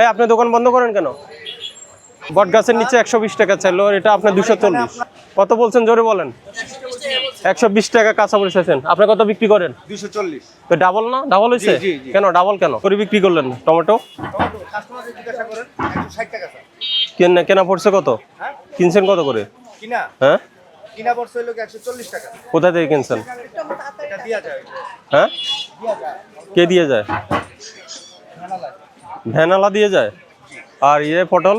এই আপনি দোকান বন্ধ করেন কেন? বট গাছের নিচে একশো বিশ টাকা চাইলো এটা আপনার দুশো চল্লিশ। কত বলছেন? জোরে বলেন। একশো বিশ টাকা কাঁচা মরিচ আছেন। আপনি কত বিক্রি করেন? দুশো চল্লিশ। তো ডাবল না? ডাবল হয়েছে। কেন? ডাবল কেন? করে বিক্রি করলেন টমেটো? কেনা কেনা পড়ছে কত? হ্যাঁ? কিনছেন কত করে? হ্যাঁ? কিনা পড়ছে হলো একশো চল্লিশ টাকা? কোথা থেকে কিনছেন? এটা দেওয়া যায়। হ্যাঁ? যায়। কে দিয়ে যায়? ভ্যানালা দিয়ে যায়? আর ইয়ে পটল?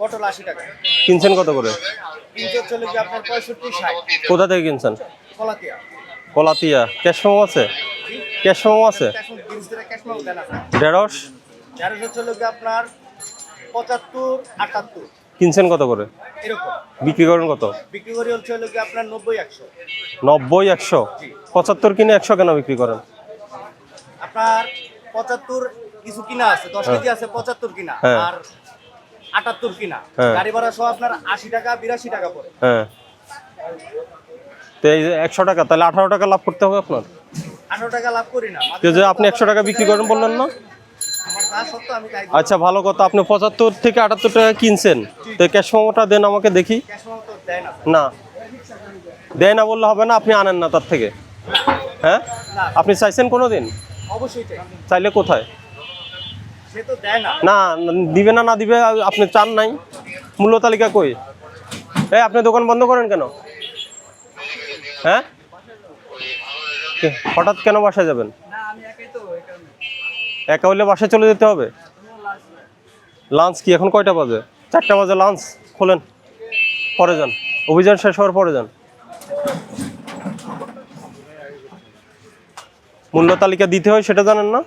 পটল আশি টাকা। কিনছেন কত করে? কোথা থেকে কিনছেন? কলাতিয়া। ক্যাশ মেমো আছে? ক্যাশ মেমো আছে? ঢেঁড়স? আপনার পঁচাত্তর আটাত্তর। কিনছেন কত করে? বিক্রি করেন কত? বিক্রি করি হচ্ছে হলো আপনার নব্বই একশো। নব্বই একশো? পঁচাত্তর কিনে একশো কেন বিক্রি করেন? আপনার পঁচাত্তর কিছু কিনা আছে দশ কেজি আছে পঁচাত্তর কিনা হ্যাঁ। আর আটাত্তর কিনা। হ্যাঁ। গাড়ি ভাড়া সহ আপনার আশি টাকা বিরাশি টাকা পড়ে। হ্যাঁ। তো এই একশো টাকা তাহলে আঠারো টাকা লাভ করতে হবে আপনার? আঠারো টাকা লাভ করি না। যে আপনি একশো টাকা বিক্রি করেন বললেন না? আচ্ছা ভালো কথা। আপনি পঁচাত্তর থেকে আটাত্তর টাকা কিনছেন। তো ক্যাশ মেমোটা দেন আমাকে দেখি। না। দেয় না বললে হবে না আপনি আনেন না তার থেকে। হ্যাঁ? আপনি চাইছেন কোনো দিন অবশ্যই চাইলে কোথায়? না। দিবে না না দিবে আপনি চান নাই। মূল্য তালিকা কই? এই আপনি দোকান বন্ধ করেন কেন? হ্যাঁ? হঠাৎ কেন বাসায় যাবেন? একা হইলে বাসায় চলে যেতে হবে? লাঞ্চ কি এখন কয়টা বাজে? চারটা বাজে লাঞ্চ খোলেন। পরে যান। অভিযান শেষ হওয়ার পরে যান। মূল্য তালিকা দিতে হয় সেটা জানেন না?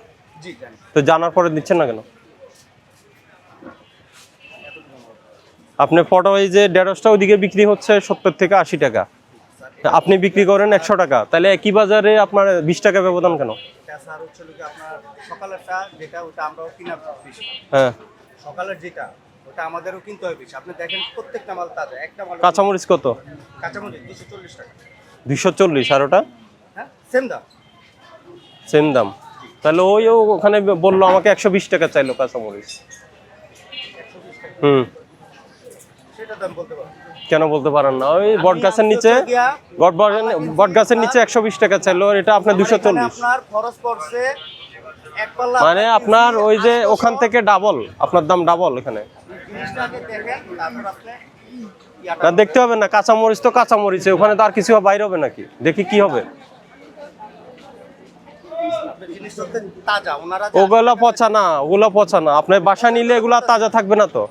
তো জানার পরে দিচ্ছেন না কেন? আপনি ফটো এই যে ঢেঁড়সটা ওইদিকে বিক্রি হচ্ছে সত্তর থেকে আশি টাকা। আপনি বিক্রি করেন একশো টাকা তাহলে একই বাজারে আপনার বিশ টাকা ব্যবধান কেন? হ্যাঁ। সকালের যেটা ওটা আমাদেরও কিনতে বেশি। আপনি দেখেন প্রত্যেকটা মাল তাজা একটা মাল কাঁচামরিচ কত? কাঁচামরিচ দুশো চল্লিশ টাকা। দুইশো চল্লিশ আর ওটা? হ্যাঁ সেম দাম। সেম দাম। তাহলে ওই ওখানে বলল আমাকে একশো বিশ টাকা চাইলো কাঁচামরিচ। হুম। কেন বলতে পারেন না? ওই বট গাছের নিচে বট গাছের নিচে একশো বিশ টাকা চাইলো এটা আপনার দুশো চল্লিশ। মানে আপনার ওই যে ওখান থেকে ডাবল আপনার দাম ডাবল এখানে। না দেখতে হবে না কাঁচামরিচ তো কাঁচামরিচে ওখানে তো আর কিছু বাইরে হবে নাকি? দেখি কি হবে আপনি জিনিসটা হচ্ছে তাজা ওনারা যা- ওগুলা পচা না ওগুলা পচা না। আপনার বাসা নিলে এগুলা তাজা থাকবে না তো।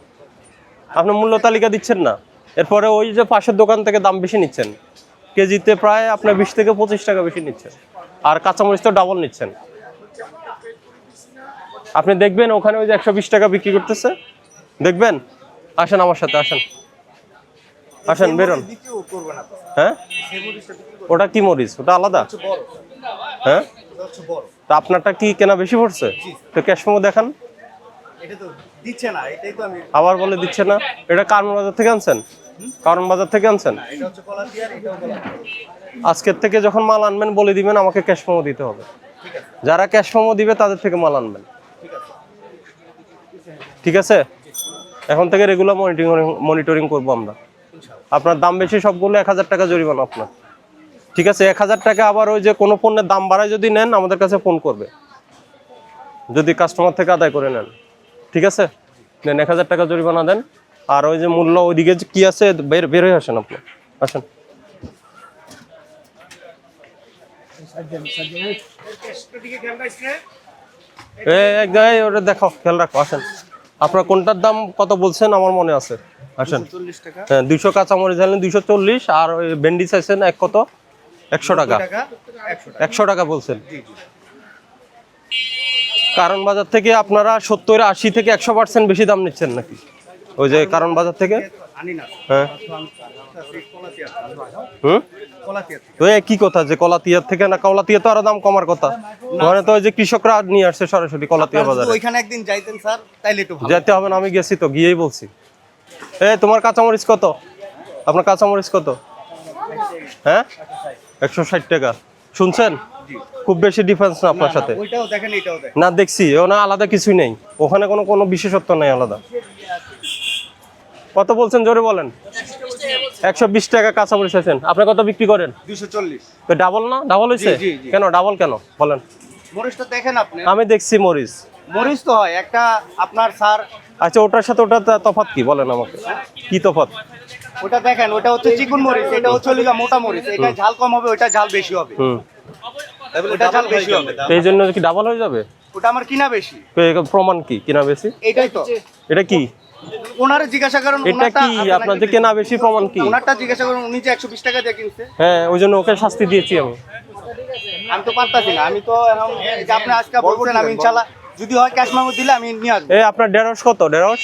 আপনি মূল্য তালিকা দিচ্ছেন না। এরপরে ওই যে পাশের দোকান থেকে দাম বেশি নিচ্ছেন। কেজিতে প্রায় আপনার বিশ থেকে পঁচিশ টাকা বেশি নিচ্ছেন। আর কাঁচামরিচ তো ডাবল নিচ্ছেন। আপনি দেখবেন ওখানে ওই যে একশো বিশ টাকা বিক্রি করতেছে। দেখবেন? আসেন আমার সাথে আসেন। আসেন বেরোন। হ্যাঁ? ওটা কি মরিচ? ওটা আলাদা? হ্যাঁ? তা আপনারটা কি কেনা বেশি পড়ছে? তো ক্যাশ মেমো দেখান আবার বলে দিচ্ছে না। এটা কারণ বাজার থেকে আনছেন? কারণ বাজার থেকে আনছেন? আজকের থেকে যখন মাল আনবেন বলে দিবেন আমাকে ক্যাশ মেমো দিতে হবে। যারা ক্যাশ মেমো দিবে তাদের থেকে মাল আনবেন। ঠিক আছে। এখন থেকে রেগুলার মনিটরিং মনিটরিং করব আমরা। আপনার দাম বেশি সবগুলো এক হাজার টাকা জরিমানা আপনার। ঠিক আছে এক হাজার টাকা আবার ওই যে কোনো পণ্যের দাম বাড়ায় যদি নেন আমাদের কাছে ফোন করবে। যদি কাস্টমার থেকে আদায় করে নেন। ঠিক আছে? দেন এক হাজার টাকা জরিমানা দেন। আর ওই যে মূল্য ওইদিকে যে কি আছে বের বের হয়ে আসেন আপনি। আসেন। এ এক জায়গায় ওটা দেখো খেয়াল রাখো আসেন। আপনার কোনটার দাম কত বলছেন আমার মনে আছে। আসেন। হ্যাঁ দুইশো কাঁচামরিচ আনলেন দুইশো চল্লিশ আর ওই ভেন্ডি চাইছেন এক কত? একশো টাকা। একশো টাকা। বলছেন? কারণ বাজার থেকে আপনারা সত্তর আশি থেকে একশো পার্সেন্ট বেশি দাম নিচ্ছেন নাকি? ওই যে কারণ বাজার থেকে? হ্যাঁ। হুম? কি কথা যে কলাতিয়ার থেকে না কলাতিয়া তো আরও দাম কমার কথা? মানে তো ওই যে কৃষকরা নিয়ে আসছে সরাসরি কলাতিয়া বাজারে। ওইখানে একদিন যাইতেন স্যার তাইলে একটু যেতে হবে না আমি গেছি তো গিয়েই বলছি। এ তোমার কাঁচামরিচ কত? আপনার কাঁচামরিচ কত? হ্যাঁ? একশো ষাট টাকা। শুনছেন? খুব বেশি ডিফারেন্স না আপনার সাথে? না, দেখছি। ও না আলাদা কিছুই নেই। ওখানে কোনো কোনো বিশেষত্ব নেই আলাদা। কত বলছেন? জোরে বলেন। একশো বিশ টাকা কাঁচা মরিচ আছেন। আপনি কত বিক্রি করেন? তো ডাবল না? ডাবল হয়েছে। কেন? ডাবল কেন? বলেন। মরিচটা দেখেন আপনি। আমি দেখছি মরিচ। মরিচ তো হয়। একটা আপনার স্যার আচ্ছা ওটার সাথে ওটা তা- তফাৎ কি? বলেন আমাকে। কি তফাৎ? ওটা দেখেন ওটা হচ্ছে চিকুন মরিচ এটা হচ্ছে লিগা মোটা মরিচ এটা ঝাল কম হবে ওটা ঝাল বেশি হবে। হুম। ওটা ঝাল বেশি হবে। এই জন্য কি ডাবল হয়ে যাবে? ওটা আমার কিনা বেশি। তো এর প্রমাণ কি? কিনা বেশি? এটাই তো। এটা কি? ওনারে জিজ্ঞাসা করেন এটা কি? আপনার যে কেনা বেশি প্রমাণ কি? ওনারটা জিজ্ঞাসা করেন উনি যে একশো বিশ টাকা দিয়ে কিনছে। হ্যাঁ ওই জন্য ওকে শাস্তি দিয়েছি আমি। আমি তো পারতাছি না আমি তো এখন আপনি আজকে বলছেন আমি ইনশাল্লাহ যদি হয় ক্যাশ মেমো দিলে আমি নিয়ে আসব। এই আপনার ঢেঁড়স কত ঢেঁড়স?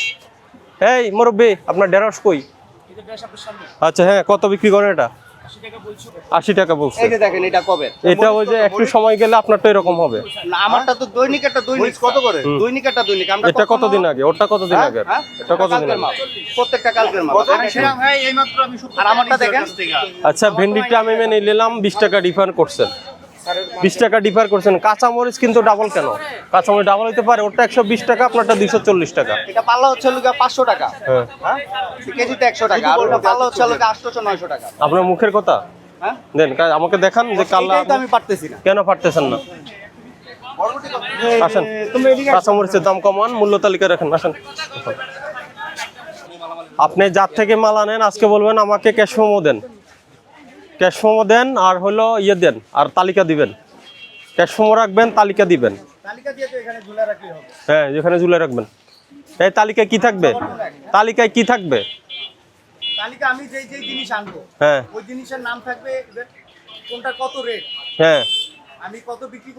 এই মুরব্বী আপনার ঢেঁড়স কই? আচ্ছা হ্যাঁ কত বিক্রি করেন এটা? আশি টাকা বলছে। এই যে দেখেন এটা কবে? এটা ওই যে একটু সময় গেলে আপনারটা এরকম হবে। না আমারটা তো দৈনিক একটা দৈনিক। কত করে? দৈনিক একটা দৈনিক আমরা এটা কতদিন আগে? ওটা কতদিন হ্যাঁ, আগে? হ্যাঁ? এটা কতদিন আগে? প্রত্যেকটা কালকের মাল। আর আমারটা দেখেন। আচ্ছা ভেন্ডিটা আমি মেনে নিলাম বিশ টাকা রিফান্ড করছেন। বিশ টাকা ডিফার করছেন। কাঁচামরিচ কিন্তু ডাবল কেন? কাঁচামরিচ ডাবল হতে পারে ওটা একশো বিশ টাকা আপনারটা দুইশো চল্লিশ টাকা। এটা পাল্লা হচ্ছে লোক পাঁচশো টাকা। হ্যাঁ। হ্যাঁ? কেজিতে একশো টাকা আর ওটা পাল্লা হচ্ছে লোক আটশোশো নয়শো টাকা। আপনার মুখের কথা? হ্যাঁ? দেন আমাকে দেখান যে কাল্লা আমি পারতেছি না। কেন পারতেছেন না? আসেন। কাঁচামরিচের দাম কমান মূল্য তালিকা রাখেন আসেন। আপনি যার থেকে মাল আনেন আজকে বলবেন আমাকে ক্যাশ মোমো দেন। ক্যাশ দেন আর হলো ইয়ে দেন আর তালিকা দিবেন। ক্যাশ রাখবেন তালিকা দিবেন। তালিকা দিয়ে তো এখানে ঝুলে রাখলেই হবে। হ্যাঁ যেখানে ঝুলে রাখবেন। এই তালিকায় কি থাকবে? তালিকায় কি থাকবে? তালিকা আমি যেই যেই জিনিস আনব হ্যাঁ। ওই জিনিসের নাম থাকবে কোনটা কত রেট হ্যাঁ। আমি কত বিক্রি